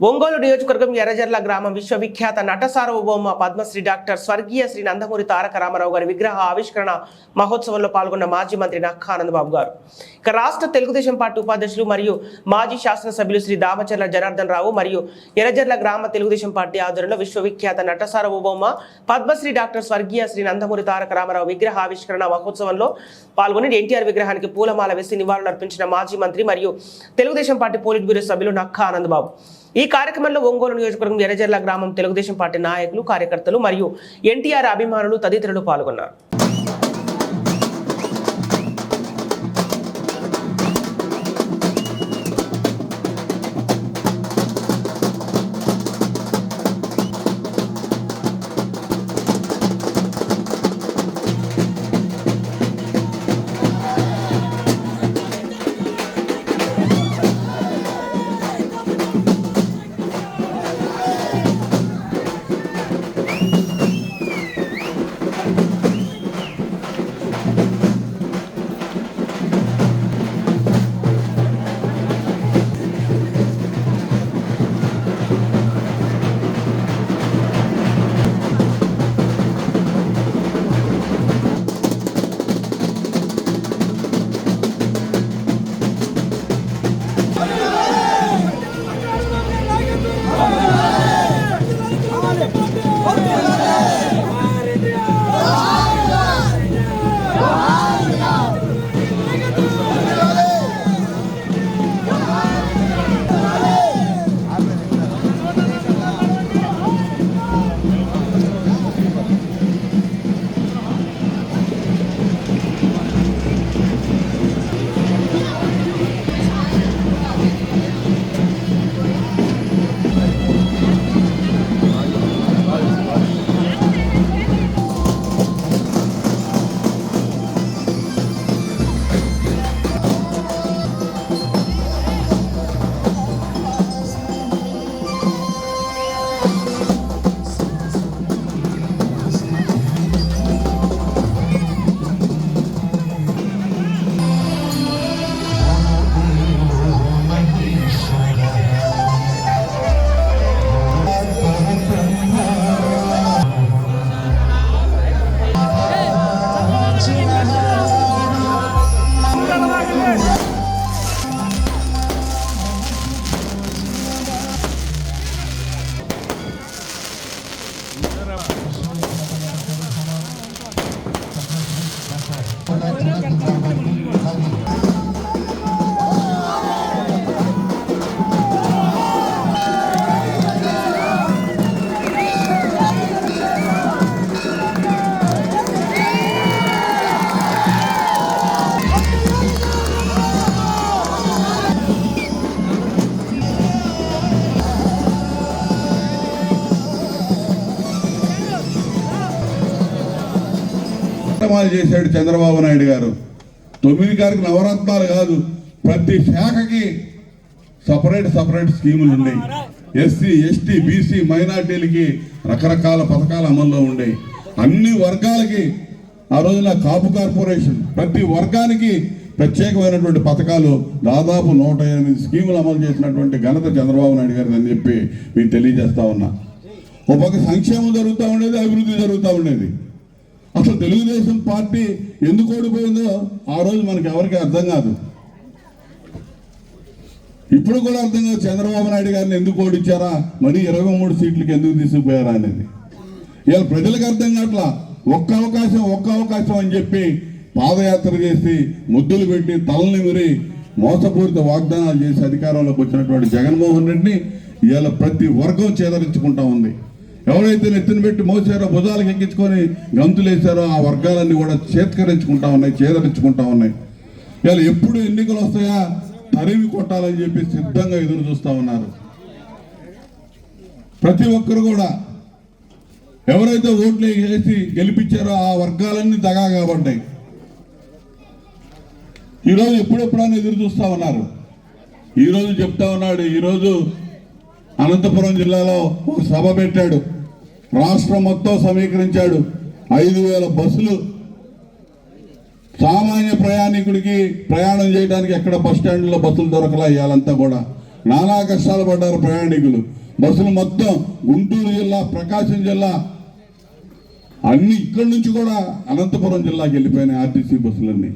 ఒంగోలు నియోజకవర్గం ఎర్రజర్ల గ్రామం విశ్వవిఖ్యాత నట సార్వభౌమ పద్మశ్రీ డాక్టర్ స్వర్గీయ శ్రీ నందమూరి తారక రామారావు గారి విగ్రహ ఆవిష్కరణ మహోత్సవంలో పాల్గొన్న మాజీ మంత్రి నక్కా ఆనందబాబు గారు. ఇక రాష్ట్ర తెలుగుదేశం పార్టీ ఉపాధ్యక్షులు మరియు మాజీ శాసనసభ్యులు శ్రీ దామచర్ల జనార్దన్ రావు మరియు ఎర్రజర్ల గ్రామ తెలుగుదేశం పార్టీ ఆధ్వర్యంలో విశ్వవిఖ్యాత నట సార్వభౌమ పద్మశ్రీ డాక్టర్ స్వర్గీయ శ్రీ నందమూరి తారక రామారావు విగ్రహ ఆవిష్కరణ మహోత్సవంలో పాల్గొని ఎన్టీఆర్ విగ్రహానికి పూలమాల వేసి నివాళులర్పించిన మాజీ మంత్రి మరియు తెలుగుదేశం పార్టీ పోలిట్ బ్యూరో సభ్యులు నక్కా ఆనందబాబు ఈ కార్యక్రమంలో ఒంగోలు నియోజకవర్గం ఎరజర్ల గ్రామం తెలుగుదేశం పార్టీ నాయకులు కార్యకర్తలు మరియు ఎన్టీఆర్ అభిమానులు తదితరులు పాల్గొన్నారు. కార్యక్రమాలు చేశాడు చంద్రబాబు నాయుడు గారు. తొమ్మిది గారికి నవరత్నాలు కాదు ప్రతి శాఖకి సపరేట్ సపరేట్ స్కీములు ఉన్నాయి. ఎస్సీ ఎస్టీ బీసీ మైనార్టీలకి రకరకాల పథకాలు అమల్లో ఉన్నాయి. అన్ని వర్గాలకి ఆ రోజున కాపు కార్పొరేషన్ ప్రతి వర్గానికి ప్రత్యేకమైనటువంటి పథకాలు దాదాపు నూట ఎనిమిది స్కీములు అమలు చేసినటువంటి ఘనత చంద్రబాబు నాయుడు గారిది అని చెప్పి మీకు తెలియజేస్తా ఉన్నా. ఒక పక్క సంక్షేమం జరుగుతూ ఉండేది అభివృద్ధి జరుగుతూ ఉండేది. అసలు తెలుగుదేశం పార్టీ ఎందుకు ఓడిపోయిందో ఆ రోజు మనకి ఎవరికి అర్థం కాదు. ఇప్పుడు కూడా అర్థం కాదు చంద్రబాబు నాయుడు గారిని ఎందుకు ఓడించారా? మరి ఇరవై మూడు సీట్లకి ఎందుకు తీసుకుపోయారా అనేది. ఇవాళ ప్రజలకు అర్థం కావట్లా? ఒక్క అవకాశం ఒక్క అవకాశం అని చెప్పి పాదయాత్ర చేసి ముద్దులు పెట్టి తలని మురి మోసపూరిత వాగ్దానాలు చేసి అధికారంలోకి వచ్చినటువంటి జగన్మోహన్ రెడ్డిని ఇవాళ ప్రతి వర్గం చేదరించుకుంటా ఉంది. ఎవరైతే నెత్తిన పెట్టి మోసారో భుజాలకు ఎక్కించుకొని గంతులేశారో ఆ వర్గాలన్నీ కూడా చేత్కరించుకుంటా ఉన్నాయి చేదరించుకుంటా ఉన్నాయి. ఇవాళ ఎప్పుడు ఎన్నికలు వస్తాయా? తరివి కొట్టాలని చెప్పి సిద్ధంగా ఎదురు చూస్తూ ఉన్నారు. ప్రతి ఒక్కరు కూడా ఎవరైతే ఓట్లు వేసి గెలిపించారో ఆ వర్గాలన్నీ దగా కాబడ్డాయి ఈరోజు ఎప్పుడెప్పుడని ఎదురు చూస్తూ ఉన్నారు. ఈరోజు చెప్తా ఉన్నాడు ఈరోజు అనంతపురం జిల్లాలో ఒక సభ పెట్టాడు. రాష్ట్రం మొత్తం సమీకరించాడు. ఐదు వేల బస్సులు. సామాన్య ప్రయాణికుడికి ప్రయాణం చేయడానికి ఎక్కడ బస్ స్టాండ్లో బస్సులు దొరకలా ఇవాళంతా కూడా. నానా కష్టాలు పడ్డారు ప్రయాణికులు. బస్సులు మొత్తం గుంటూరు జిల్లా ప్రకాశం జిల్లా అన్ని ఇక్కడి నుంచి కూడా అనంతపురం జిల్లాకి వెళ్ళిపోయినాయి ఆర్టీసీ బస్సులన్నీ.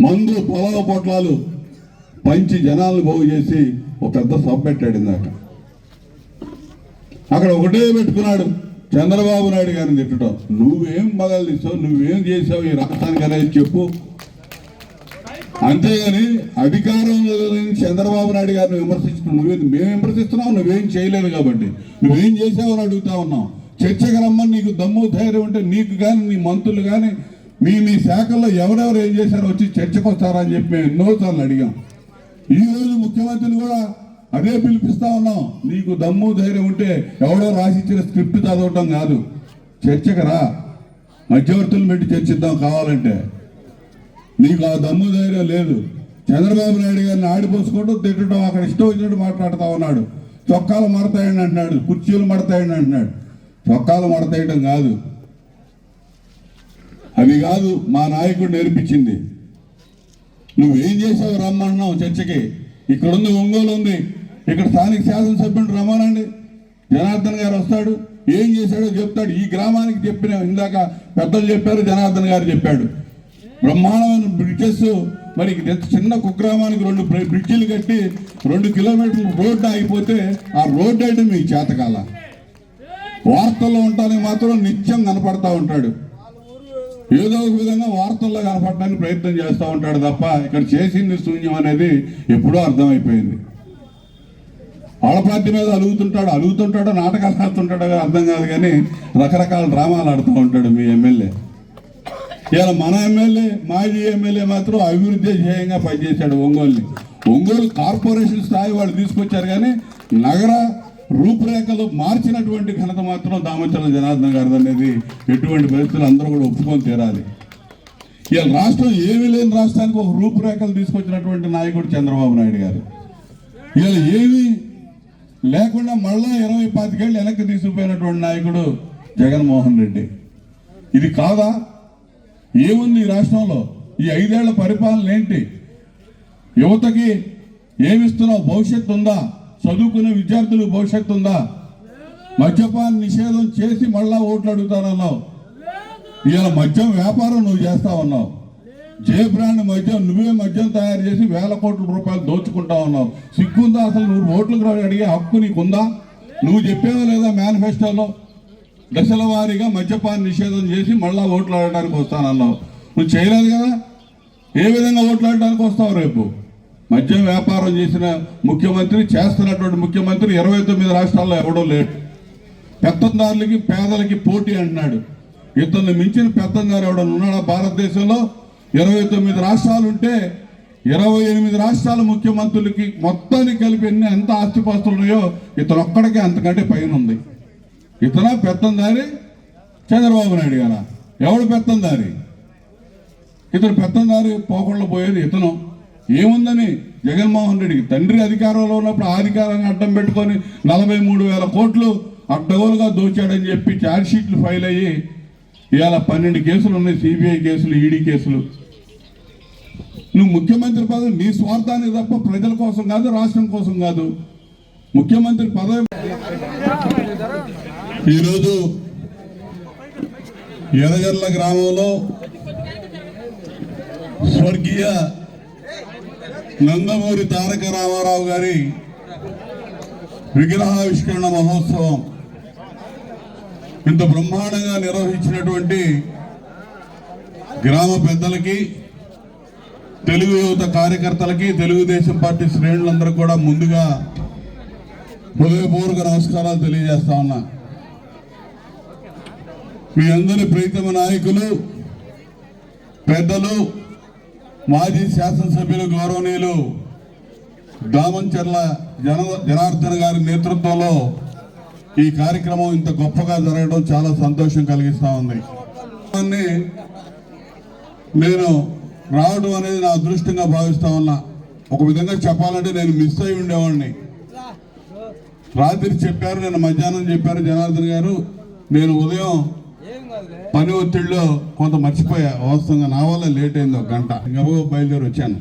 మందు పొలవ పొట్లాలు పంచి జనాలను బాగు చేసి ఒక పెద్ద సభ పెట్టాడు ఇందాక అక్కడ ఒకటే పెట్టుకున్నాడు. చంద్రబాబు నాయుడు గారిని తిట్టడం. నువ్వేం బగలు తీసావు నువ్వేం చేసావు? ఈ రాష్ట్రానికి అనేది చెప్పు? అంతేగాని అధికారంలో లేని చంద్రబాబు నాయుడు గారిని విమర్శిస్తున్నావు నువ్వే మేము విమర్శిస్తున్నావు నువ్వేం చేయలేదు కాబట్టి. నువ్వేం చేసావు అని అడుగుతా ఉన్నావు. చర్చకు రమ్మని నీకు దమ్ము ధైర్యం ఉంటే నీకు కానీ నీ మంత్రులు కానీ మీ మీ శాఖల్లో ఎవరెవరు ఏం చేశారో వచ్చి చర్చకు వస్తారని చెప్పి మేము ఎన్నోసార్లు అడిగాం. ఈ ముఖ్యమంత్రిని కూడా అదే పిలిపిస్తా ఉన్నాం. నీకు దమ్ము ధైర్యం ఉంటే ఎవడో రాసిచ్చిన స్క్రిప్ట్ చదవటం కాదు. చర్చకు రా మధ్యవర్తులు పెట్టి చర్చిద్దాం కావాలంటే. నీకు ఆ దమ్ము ధైర్యం లేదు. చంద్రబాబు నాయుడు గారిని ఆడిపోసుకోవడం తిట్టడం అక్కడ ఇష్టం వచ్చినట్టు మాట్లాడుతూ ఉన్నాడు. చొక్కాలు మడతాయండి అంటున్నాడు కుర్చీలు మడతాయండి అంటున్నాడు. చొక్కాలు మడతాయడం కాదు. అది కాదు మా నాయకుడు నేర్పించింది. నువ్వేం చేసావు రమ్మన్నావు చర్చకి? ఇక్కడ ఉంది ఒంగోలు ఉంది. ఇక్కడ స్థానిక శాసనసభ్యుడు రమ్మనండి జనార్దన్ గారు వస్తాడు ఏం చేశాడో చెప్తాడు. ఈ గ్రామానికి చెప్పిన ఇందాక పెద్దలు చెప్పారు జనార్దన్ గారు చెప్పాడు. బ్రహ్మాండమైన బ్రిడ్జెస్ మరి చిన్న కుగ్రామానికి రెండు బ్రిడ్జిలు కట్టి రెండు కిలోమీటర్లు రోడ్డు ఆగిపోతే ఆ రోడ్డు అంటే మీకు చేతకాల? వార్తల్లో ఉంటానికి మాత్రం నిత్యం కనపడతా ఉంటాడు. ఏదో ఒక విధంగా వార్తల్లో కనపడడానికి ప్రయత్నం చేస్తూ ఉంటాడు తప్ప ఇక్కడ చేసింది శూన్యం అనేది ఎప్పుడో అర్థమైపోయింది. వాళ్ళ పార్టీ మీద అలుగుతుంటాడు అలుగుతుంటాడో నాటకాలు ఆడుతుంటాడో అర్థం కాదు కానీ రకరకాల డ్రామాలు ఆడుతూ ఉంటాడు మీ ఎమ్మెల్యే. ఇలా మన ఎమ్మెల్యే మాజీ ఎమ్మెల్యే మాత్రం అభివృద్ధి ధ్యేయంగా పనిచేశాడు ఒంగోలుని. ఒంగోలు కార్పొరేషన్ స్థాయి వాళ్ళు తీసుకొచ్చారు కానీ నగర రూపురేఖలు మార్చినటువంటి ఘనత మాత్రం దామచర్ల జనార్దన్ గారిది అనేది ఎటువంటి పరిస్థితులు అందరూ కూడా ఒప్పుకొని తీరాలి. ఇలా రాష్ట్రం ఏమీ లేని రాష్ట్రానికి ఒక రూపురేఖలు తీసుకొచ్చినటువంటి నాయకుడు చంద్రబాబు నాయుడు గారు. ఇలా ఏమీ లేకుండా మళ్ళా ఇరవై పాతికేళ్ళు వెనక్కి తీసుకుపోయినటువంటి నాయకుడు జగన్మోహన్ రెడ్డి. ఇది కాదా? ఏముంది ఈ రాష్ట్రంలో? ఈ ఐదేళ్ళ పరిపాలన ఏంటి? యువతకి ఏమిస్తున్నావు? భవిష్యత్తు ఉందా? చదువుకునే విద్యార్థులకు భవిష్యత్తు ఉందా? మద్యపాన్ నిషేధం చేసి మళ్ళా ఓట్లు అడుగుతానన్నావు. ఇలా మద్యం వ్యాపారం నువ్వు చేస్తా ఉన్నావు. జే బ్రాండ్ మద్యం నువ్వే మద్యం తయారు చేసి వేల కోట్ల రూపాయలు దోచుకుంటా ఉన్నావు. సిగ్గుందా అసలు? నువ్వు ఓట్లకు రా- అడిగే హక్కు నీకుందా? నువ్వు చెప్పేవా లేదా మేనిఫెస్టోలో? దశల వారీగా మద్యపాన నిషేధం చేసి మళ్ళా ఓట్లు ఆడడానికి వస్తానన్నావు. నువ్వు చేయలేదు కదా? ఏ విధంగా ఓట్లు ఆడడానికి వస్తావు రేపు? మద్యం వ్యాపారం చేసిన ముఖ్యమంత్రి చేస్తున్నటువంటి ముఖ్యమంత్రి ఇరవై తొమ్మిది రాష్ట్రాల్లో ఎవడో లేడు. పెత్తందారులకి పేదలకి పోటీ అంటున్నాడు. ఇతన్ని మించిన పెత్తందారు ఎవడన్నా ఉన్నాడా? భారతదేశంలో ఇరవై తొమ్మిది రాష్ట్రాలు ఉంటే ఇరవై ఎనిమిది రాష్ట్రాల ముఖ్యమంత్రులకి మొత్తానికి కలిపి ఎన్ని ఎంత ఆస్తిపాస్తులు ఉన్నాయో ఇతను ఒక్కడికే అంతకంటే పైన ఉంది. ఇతన పెత్తందారి? చంద్రబాబు నాయుడు గారా? ఎవడు పెత్తందారి? ఇతను పెత్తందారి పోకుండా పోయేది ఇతను. ఏముందని? జగన్మోహన్ రెడ్డికి తండ్రి అధికారంలో ఉన్నప్పుడు ఆ అధికారాన్ని అడ్డం పెట్టుకొని నలభై మూడు వేల కోట్లు అడ్డగోలుగా దోచాడని చెప్పి ఛార్జ్ షీట్లు ఫైల్ అయ్యి ఇవాళ పన్నెండు కేసులు ఉన్నాయి సిబిఐ కేసులు ఈడీ కేసులు. నువ్వు ముఖ్యమంత్రి పదవి నీ స్వార్థానికి తప్ప ప్రజల కోసం కాదు రాష్ట్రం కోసం కాదు. ముఖ్యమంత్రి పదవి ఈరోజు ఎర్రగర్ల గ్రామంలో స్వర్గీయ నందమూరి తారక రామారావు గారి విగ్రహావిష్కరణ మహోత్సవం ఇంత బ్రహ్మాండంగా నిర్వహించినటువంటి గ్రామ పెద్దలకి తెలుగు యువత కార్యకర్తలకి తెలుగుదేశం పార్టీ శ్రేణులందరూ కూడా ముందుగా హృదయపూర్వక నమస్కారాలు తెలియజేస్తా ఉన్నా. మీ అందరి ప్రీతమ నాయకులు పెద్దలు మాజీ శాసనసభ్యులు గౌరవనీయులు దామంచర్ల జన జనార్దన్ గారి నేతృత్వంలో ఈ కార్యక్రమం ఇంత గొప్పగా జరగడం చాలా సంతోషం కలిగిస్తూ ఉంది. నేను రావడం అనేది నా అదృష్టంగా భావిస్తా ఉన్నా. ఒక విధంగా చెప్పాలంటే నేను మిస్ అయి ఉండేవాడిని. రాత్రి చెప్పారు నేను మధ్యాహ్నం చెప్పారు జనార్దన్ గారు. నేను ఉదయం పని ఒత్తిడిలో కొంత మర్చిపోయా. వాస్తవంగా నా వల్ల లేట్ అయింది ఒక గంట. ఇంకా బయలుదేరి వచ్చాను.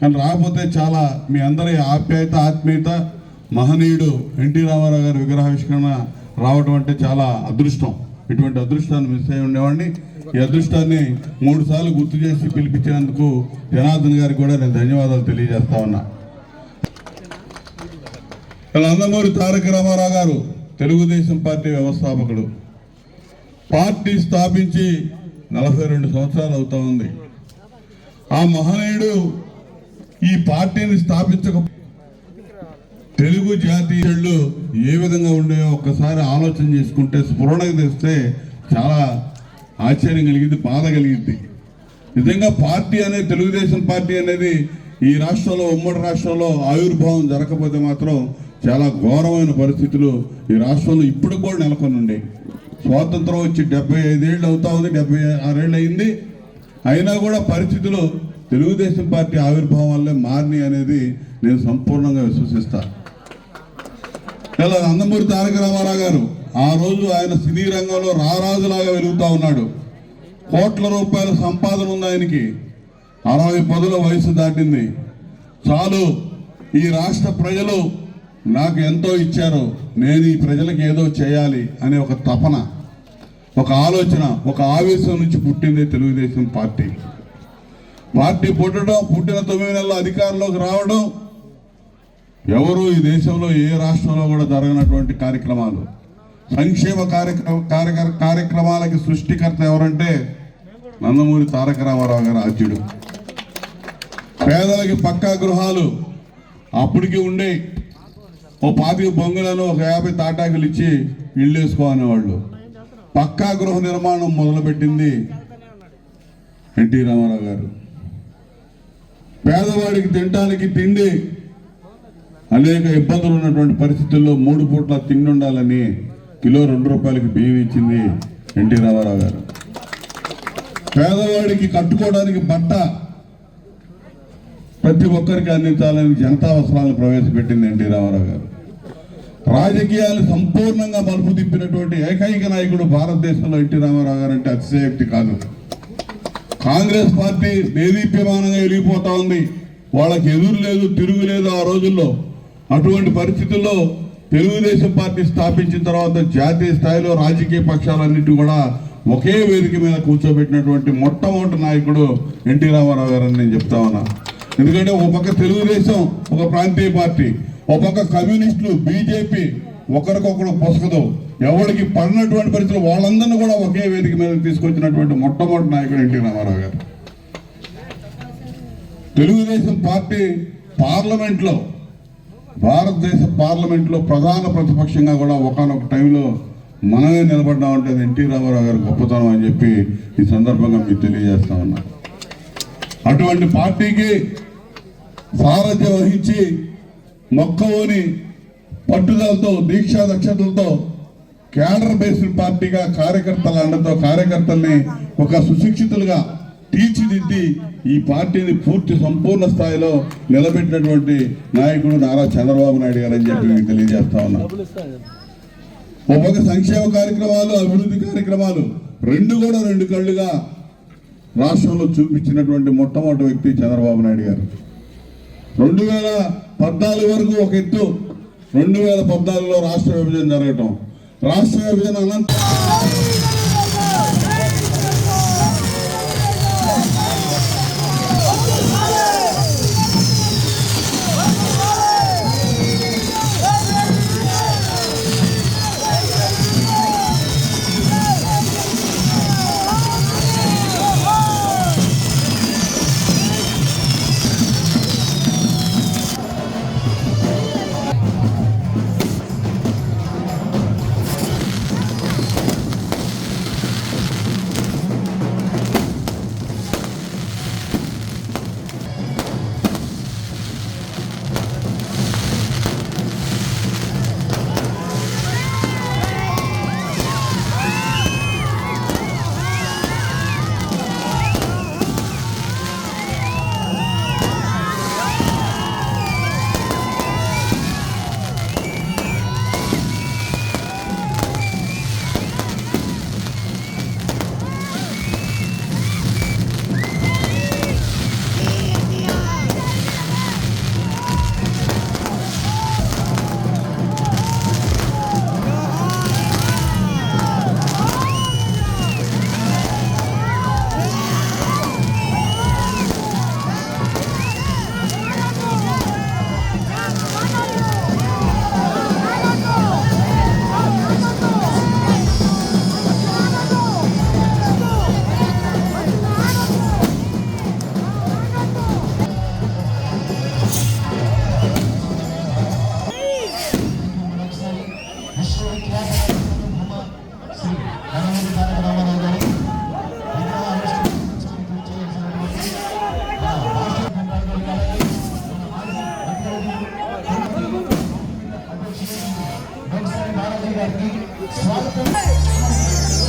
కానీ రాకపోతే చాలా మీ అందరి ఆప్యాయత ఆత్మీయత మహనీయుడు ఎన్టీ రామారావు గారి విగ్రహావిష్కరణ రావడం అంటే చాలా అదృష్టం. ఇటువంటి అదృష్టాన్ని మిస్ అయి ఉండేవాడిని. ఈ అదృష్టాన్ని మూడు సార్లు గుర్తు చేసి పిలిపించినందుకు జనార్దన్ గారికి కూడా నేను ధన్యవాదాలు తెలియజేస్తా ఉన్నా. నందమూరి తారక రామారావు గారు తెలుగుదేశం పార్టీ వ్యవస్థాపకుడు. పార్టీ స్థాపించి నలభై రెండు సంవత్సరాలు అవుతా ఉంది. ఆ మహనీయుడు ఈ పార్టీని స్థాపించక తెలుగు జాతీయులు ఏ విధంగా ఉండేవో ఒక్కసారి ఆలోచన చేసుకుంటే స్ఫురణకు తెస్తే చాలా ఆశ్చర్యం కలిగింది బాధ కలిగింది. నిజంగా పార్టీ అనేది తెలుగుదేశం పార్టీ అనేది ఈ రాష్ట్రంలో ఉమ్మడి రాష్ట్రంలో ఆవిర్భావం జరగకపోతే మాత్రం చాలా ఘోరమైన పరిస్థితులు ఈ రాష్ట్రంలో ఇప్పుడు కూడా నెలకొని ఉండే. స్వాతంత్రం వచ్చి డెబ్బై ఐదేళ్ళు అవుతా ఉంది డెబ్బై ఆరేళ్ళు అయింది. అయినా కూడా పరిస్థితులు తెలుగుదేశం పార్టీ ఆవిర్భావం వల్లే మారిని అనేది నేను సంపూర్ణంగా విశ్వసిస్తాను ఇలా నందమూరి తారక రామారావు గారు ఆ రోజు ఆయన సినీ రంగంలో రారాజులాగా వెలుగుతూ ఉన్నాడు. కోట్ల రూపాయల సంపాదన ఉంది ఆయనకి. అరవై పదుల వయసు దాటింది. చాలు ఈ రాష్ట్ర ప్రజలు నాకు ఎంతో ఇచ్చారు. నేను ఈ ప్రజలకు ఏదో చేయాలి అనే ఒక తపన ఒక ఆలోచన ఒక ఆవేశం నుంచి పుట్టింది తెలుగుదేశం పార్టీ. పార్టీ పుట్టడం పుట్టిన తొమ్మిది నెలల అధికారంలోకి రావడం ఎవరు ఈ దేశంలో ఏ రాష్ట్రంలో కూడా జరగనటువంటి కార్యక్రమాలు. సంక్షేమ కార్యక్రమ కార్యక్రమాలకి సృష్టికర్త ఎవరంటే నందమూరి తారక రామారావు గారు ఆద్యుడు. పేదలకి పక్కా గృహాలు అప్పటికి ఉండే ఓ పాతిక బొంగులను ఒక యాభై తాటాకులు ఇచ్చి ఇళ్ళు వేసుకోవాలనేవాళ్ళు పక్కా గృహ నిర్మాణం మొదలుపెట్టింది ఎన్టీ రామారావు గారు. పేదవాడికి తినడానికి తిండి అనేక ఇబ్బందులు ఉన్నటువంటి పరిస్థితుల్లో మూడు పూట్ల తిండి ఉండాలని కిలో రెండు రూపాయలకి బియ్యం ఇచ్చింది ఎన్టీ రామారావు గారు. పేదవాడికి కట్టుకోవడానికి బట్ట ప్రతి ఒక్కరికి అందించాలని జనతా అవసరాలను ప్రవేశపెట్టింది ఎన్టీ రామారావు గారు. రాజకీయాలు సంపూర్ణంగా మలుపు తిప్పినటువంటి ఏకైక నాయకుడు భారతదేశంలో ఎన్టీ రామారావు గారు అంటే అతిశయోక్తి కాదు. కాంగ్రెస్ పార్టీ దేదీప్యమానంగా వెలిగిపోతా ఉంది. వాళ్ళకి ఎదురు లేదు తిరుగు లేదు ఆ రోజుల్లో. అటువంటి పరిస్థితుల్లో తెలుగుదేశం పార్టీ స్థాపించిన తర్వాత జాతీయ స్థాయిలో రాజకీయ పక్షాలన్నిటి కూడా ఒకే వేదిక మీద కూర్చోబెట్టినటువంటి మొట్టమొదటి నాయకుడు ఎన్టీ రామారావు గారు అని నేను చెప్తా ఉన్నా. ఎందుకంటే ఒక పక్క తెలుగుదేశం ఒక ప్రాంతీయ పార్టీ ఒక పక్క కమ్యూనిస్టులు బీజేపీ ఒకరికొకరు పొసగదు. ఎవరికి పడినటువంటి పరిస్థితులు వాళ్ళందరినీ కూడా ఒకే వేదిక మీద తీసుకొచ్చినటువంటి మొట్టమొదటి నాయకుడు ఎన్టీ రామారావు గారు. తెలుగుదేశం పార్టీ పార్లమెంట్లో భారతదేశ పార్లమెంట్లో ప్రధాన ప్రతిపక్షంగా కూడా ఒకనొక టైంలో మనమే నిలబడ్డామంటే అది ఎన్టీ రామారావు గారి గొప్పతనం అని చెప్పి ఈ సందర్భంగా మీకు తెలియజేస్తా ఉన్నా. అటువంటి పార్టీకి సారథ్యం వహించి మొక్కవోని పట్టుదలతో దీక్షా దక్షతలతో క్యాడర్ బేస్డ్ పార్టీగా కార్యకర్తల అండతో కార్యకర్తల్ని ఒక సుశిక్షితులుగా తీర్చిదిద్ది ఈ పార్టీని పూర్తి సంపూర్ణ స్థాయిలో నిలబెట్టినటువంటి నాయకుడు నారా చంద్రబాబు నాయుడు గారు అని చెప్పి మీకు తెలియజేస్తా ఉన్నా. ఒక సంక్షేమ కార్యక్రమాలు అభివృద్ధి కార్యక్రమాలు రెండు కూడా రెండు కళ్ళుగా రాష్ట్రంలో చూపించినటువంటి మొట్టమొదటి వ్యక్తి చంద్రబాబు నాయుడు గారు. రెండు వేల పద్నాలుగు వరకు ఒక ఎత్తు రెండు వేల పద్నాలుగులో రాష్ట్ర విభజన జరగటం. రాష్ట్ర విభజన అనంతరం